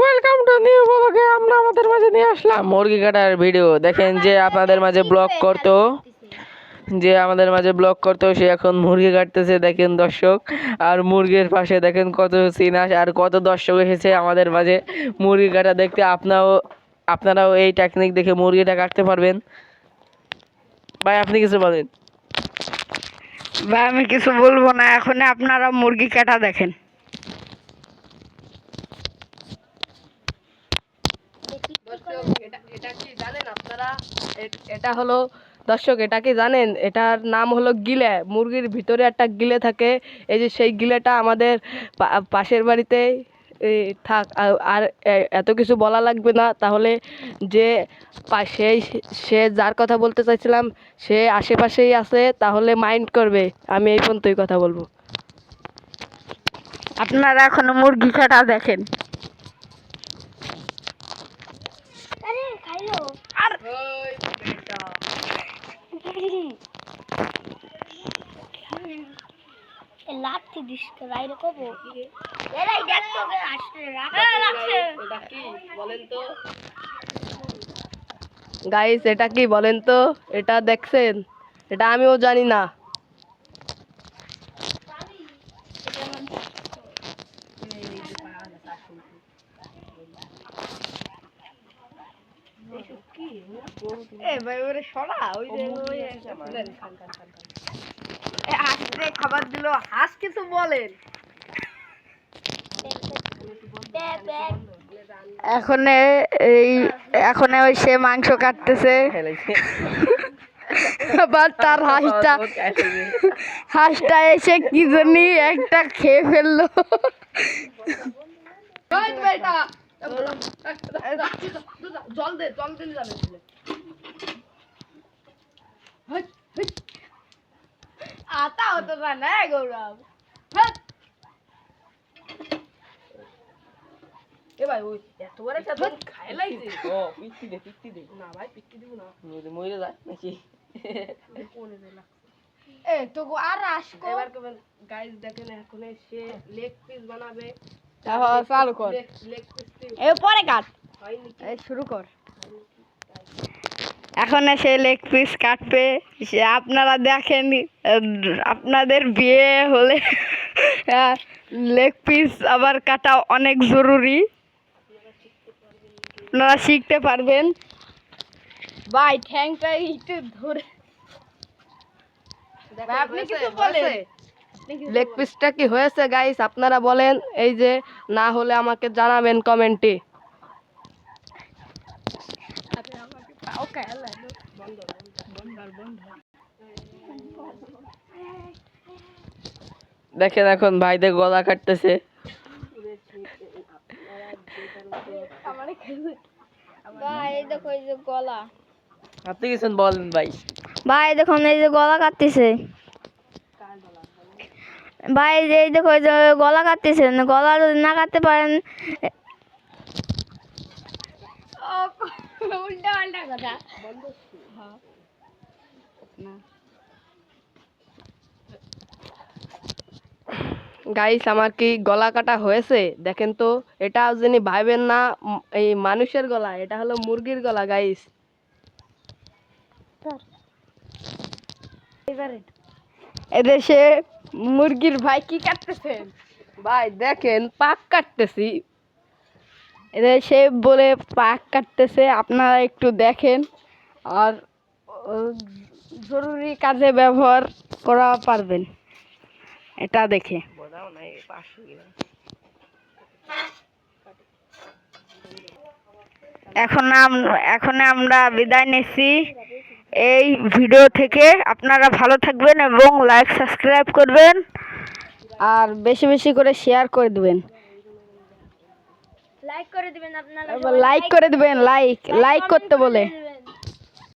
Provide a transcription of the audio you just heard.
Welcome to new ব্লগে আমরা আমাদের মাঝে নিয়ে আসলাম। মুরগি কাটার ভিডিও দেখেন যে আপনাদের মাঝে ব্লগ করতো। যে আমাদের মাঝে ব্লগ করতো সে এখন মুরগি কাটতেছে দেখেন দর্শক। আর মুরগির পাশে দেখেন কত সিনাস আর কত দর্শক এসেছে আমাদের মাঝে মুরগি কাটা দেখতে। আপনারাও আপনারাও এই টেকনিক দেখে মুরগিটা কাটতে পারবেন। ভাই আপনি কিছু বলেন। ভাই আমি কিছু বলব না। এখন আপনারা মুরগি কাটা দেখেন। এটা কি জানেন আপনারা? এটা হলো, দর্শক, এটা কি জানেন? এটার নাম হলো গিলে। মুরগির ভিতরে একটা গিলে থাকে। এই যে সেই গিলেটা আমাদের পাশের বাড়িতে থাক আর- এত কিছু বলা লাগবে না। তাহলে যে পা- সেই, সে যার কথা বলতে চাইছিলাম, সে আশেপাশেই আছে, তাহলে মাইন্ড করবে। আমি এই পর্যন্তই কথা বলব। আপনারা এখন মুরগি কাটা দেখেন আরে খাইলো আর এ লাঠি দিস রাইরে কবো? এরাই দেখতো কে আসছে এটা কি? বলেন তো। গাইস এটা কি বলেন তো? এটা দেখছেন? এটা আমিও জানি না। এ ভাই ওরে সরা ওই যে ওই এ, হাঁস যে খাবার দিল হাঁস কিছু বলেন। এখন এই এখন ওই সে মাংস কাটতেছে। আবার তার হাঁসটা হাঁসটা এসে কি জানি একটা খেয়ে ফেলল। জল দে জল দিলে যাবে আতা হতো না না গৌরব? এ ভাই ওই এত বড় একটা দুধ খাই লাইছে ও পিত্তি দে পিত্তি দে। না ভাই পিত্তি দিব না। মরে মরে যায় নাকি? কোনে এ তো আর আসকো এবার কবেন গাইস দেখেন এখন সে লেগ পিস বানাবে। চালু কর। লেগ পিস পরে কাট। শুরু কর। এখন সে লেগ পিস কাটবে সে আপনারা দেখেন আপনাদের বিয়ে হলে লেগ পিস আবার কাটা অনেক জরুরি। আপনারা শিখতে পারবেন। ভাই ঠ্যাংটা একটু ধরে আপনি কিছু বলেন। লেগ পিসটা কি হয়েছে গাইস আপনারা বলেন এই যে না হলে আমাকে জানাবেন কমেন্টে দেখেন এখন ভাইদের গলা কাটতেছে। ভাই এই দেখো এই যে গলা। আপনি কিছু বলেন ভাই। ভাই দেখুন এই যে গলা কাটতেছে। ভাই এই দেখো এই যে গলা কাটতেছেন গলা যদি না কাটতে পারেন উল্টা পাল্টা কথা গাইস আমার কি গলা কাটা হয়েছে? দেখেন তো এটা যিনি ভাইবেন না এই মানুষের গলা এটা হলো মুরগির গলা গাইস এদেশে মুরগির ভাই কি কাটতেছেন ভাই দেখেন, পাক কাটতেছি। এদেশে বলে পাক কাটতেছে, আপনারা একটু দেখেন। আর জরুরি কাজে ব্যবহার করা পারবেন। এটা দেখে। এখন এখন আমরা বিদায় নিচ্ছি। এই ভিডিও থেকে আপনারা ভালো থাকবেন এবং লাইক সাবস্ক্রাইব করবেন। আর বেশি বেশি করে শেয়ার করে দেবেন। লাইক করে দেবেন আপনারা লাইক করে দিবেন লাইক লাইক করতে বলে।